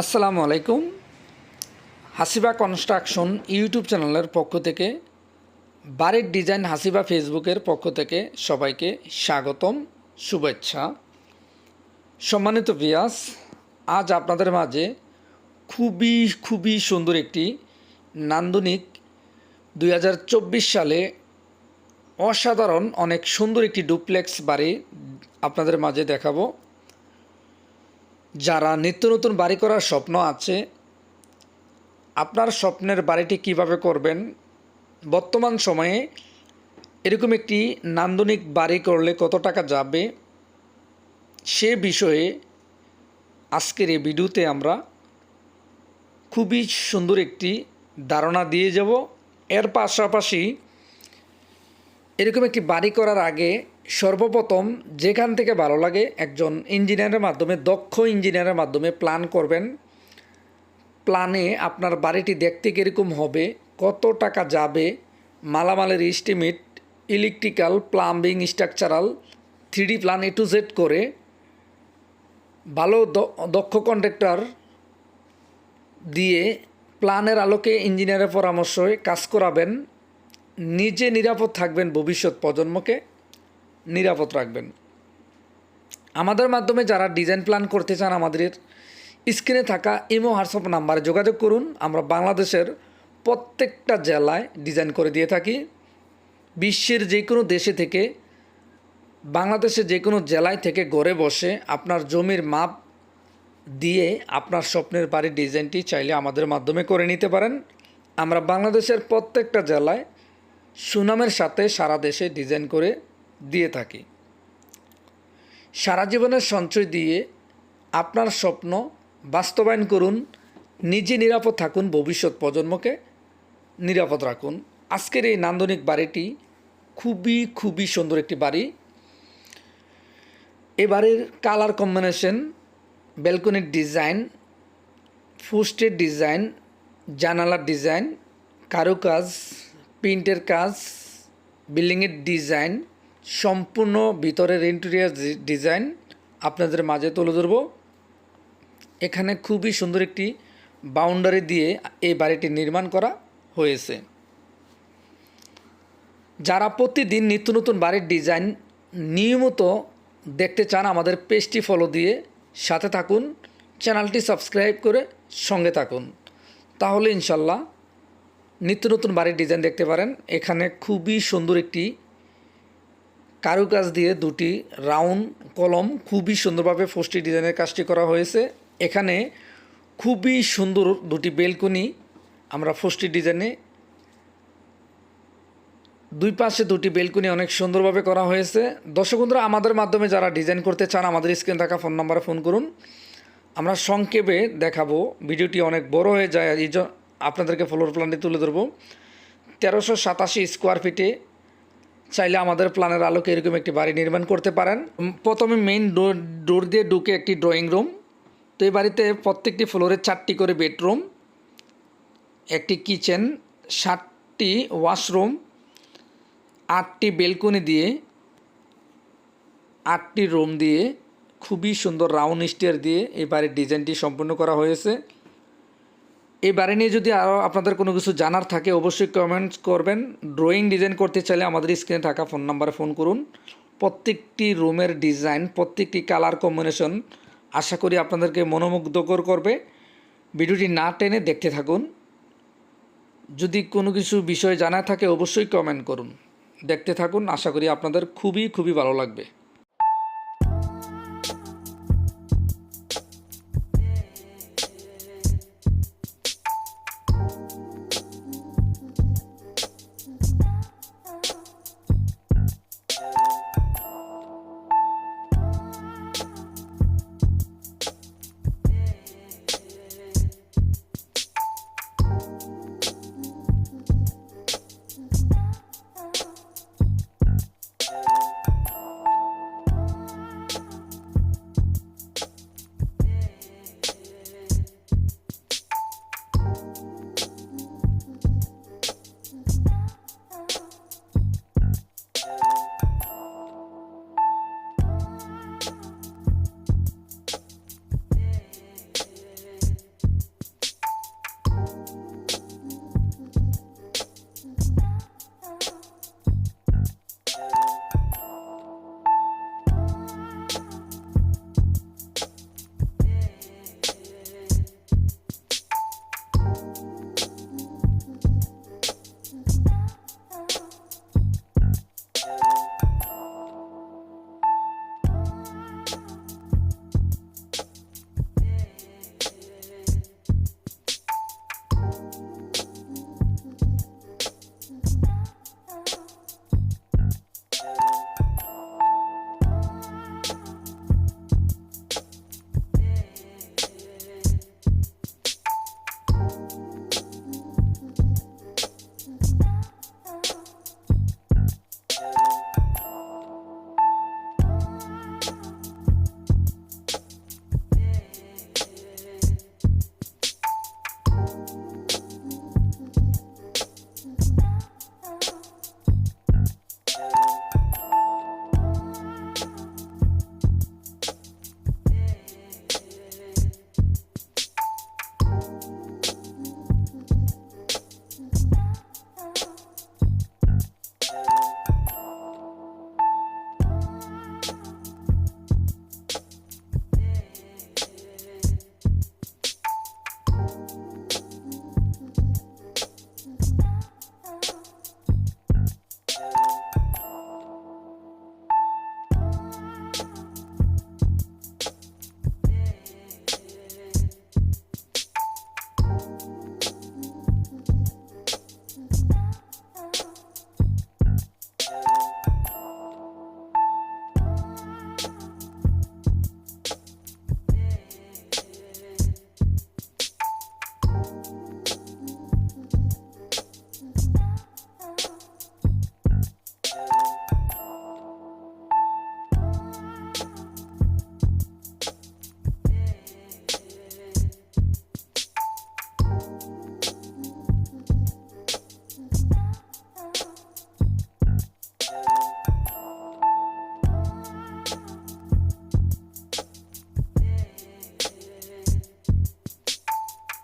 আসসালামু আলাইকুম। হাসিবা construction YouTube চ্যানেলের পক্ষ থেকে, বাড়ির ডিজাইন হাসিবা ফেসবুকের পক্ষ থেকে সবাইকে স্বাগতম, শুভেচ্ছা। সম্মানিত বিয়াস আজ আপনাদের মাঝে খুবই খুবই সুন্দর একটি নান্দনিক দুই হাজার চব্বিশ সালে অসাধারণ অনেক সুন্দর একটি ডুপ্লেক্স বাড়ি আপনাদের মাঝে দেখাবো। যারা নিত্য নতুন বাড়ি করার স্বপ্ন আছে, আপনার স্বপ্নের বাড়িটি কীভাবে করবেন? বর্তমান সময়ে এরকম একটি নান্দনিক বাড়ি করলে কত টাকা যাবে? সে বিষয়ে আজকের এই ভিডিওতে আমরা খুবই সুন্দর একটি ধারণা দিয়ে যাব। এর পাশাপাশি এরকম একটি বাড়ি করার আগে সর্বপ্রথম যেখান থেকে ভালো লাগে একজন ইঞ্জিনিয়ারের মাধ্যমে, দক্ষ ইঞ্জিনিয়ারের মাধ্যমে প্ল্যান করবেন। প্ল্যানে আপনার বাড়িটি দেখতে কীরকম হবে, কত টাকা যাবে, মালামালের estimate electrical plumbing structural three D plan A to Z করে ভালো দক্ষ কন্ট্রাক্টর দিয়ে প্ল্যানের আলোকে ইঞ্জিনিয়ারের পরামর্শে কাজ করাবেন। নিজে নিরাপদ থাকবেন ভবিষ্যৎ প্রজন্মকে। নিরাপদ রাখবেন। আমাদের মাধ্যমে যারা ডিজাইন প্ল্যান করতে চান আমাদের স্ক্রিনে থাকা ইমো হোয়াটসঅ্যাপ নাম্বারে যোগাযোগ করুন। আমরা বাংলাদেশের প্রত্যেকটা জেলায় ডিজাইন করে দিয়ে থাকি। বিশ্বের যে কোনো দেশে থেকে, বাংলাদেশের যে কোনো জেলায় থেকে ঘরে বসে আপনার জমির মাপ দিয়ে আপনার স্বপ্নের বাড়ির ডিজাইনটি চাইলে আমাদের মাধ্যমে করে নিতে পারেন। আমরা বাংলাদেশের প্রত্যেকটা জেলায় সুনামের সাথে সারা দেশে ডিজাইন করে দিয়ে থাকি। সারা জীবনের সঞ্চয় দিয়ে আপনার স্বপ্ন বাস্তবায়ন করুন, নিজে নিরাপদ থাকুন, ভবিষ্যৎ প্রজন্মকে নিরাপদ রাখুন। আজকের এই নান্দনিক বাড়িটি খুবই খুবই সুন্দর একটি বাড়ি। এ বাড়ির কালার কম্বিনেশন ব্যালকনির ডিজাইন ফুস্টের ডিজাইন জানালার ডিজাইন কারুকাজ প্রিন্টের কাজ বিল্ডিংয়ের ডিজাইন সম্পূর্ণ ভিতরের ইন্টেরিয়ার ডিজাইন আপনাদের মাঝে তুলে ধরবো। এখানে খুবই সুন্দর একটি বাউন্ডারি দিয়ে এই বাড়িটি নির্মাণ করা হয়েছে। যারা প্রতিদিন নিত্য নতুন বাড়ির ডিজাইন নিয়মিত দেখতে চান, আমাদের পেজটি ফলো দিয়ে সাথে থাকুন চ্যানেলটি সাবস্ক্রাইব করে সঙ্গে থাকুন। তাহলে ইনশাল্লাহ নিত্য নতুন বাড়ির ডিজাইন দেখতে পারেন। এখানে খুবই সুন্দর একটি কারুকাজ দিয়ে দুটি রাউন্ড কলম খুবই সুন্দরভাবে ফোস্টি ডিজাইনের কাজটি করা হয়েছে। এখানে খুবই সুন্দর দুটি বেলকনি আমরা ফোস্টি ডিজাইনে দুই পাশে দুটি বেলকনি অনেক সুন্দরভাবে করা হয়েছে। দর্শক বন্ধুরা, আমাদের মাধ্যমে যারা ডিজাইন করতে চান, আমাদের স্ক্রিন থাকা ফোন নাম্বারে ফোন করুন। আমরা সংক্ষেপে দেখাবো, ভিডিওটি অনেক বড় হয়ে যায়, এই আপনাদেরকে ফ্লোর প্ল্যানটি তুলে ধরবো। তেরোশো সাতাশি স্কোয়ার ফিটে চাইলে আমাদের প্ল্যানের আলোকে এরকম একটি বাড়ি নির্মাণ করতে পারেন। প্রথমে মেইন ডোর ডোর দিয়ে ঢুকে একটি ড্রয়িং রুম তো এই বাড়িতে প্রত্যেকটি ফ্লোরে চারটি করে বেডরুম একটি কিচেন সাতটি ওয়াশরুম আটটি বেলকনি দিয়ে, আটটি রুম দিয়ে, খুবই সুন্দর রাউন্ড স্টেয়ার দিয়ে এই বাড়ির ডিজাইনটি সম্পূর্ণ করা হয়েছে। এই বাড়ি নিয়ে যদি আরও আপনাদের কোনো কিছু জানার থাকে, অবশ্যই কমেন্টস করবেন। ড্রয়িং ডিজাইন করতে চাইলে আমাদের স্ক্রিনে থাকা ফোন নাম্বারে ফোন করুন। প্রত্যেকটি রুমের ডিজাইন প্রত্যেকটি কালার কম্বিনেশন আশা করি আপনাদেরকে মনোমুগ্ধকর করবে। ভিডিওটি না টেনে দেখতে থাকুন। যদি কোনো কিছু বিষয় জানা থাকে, অবশ্যই কমেন্ট করুন। দেখতে থাকুন। আশা করি আপনাদের খুবই খুবই ভালো লাগবে।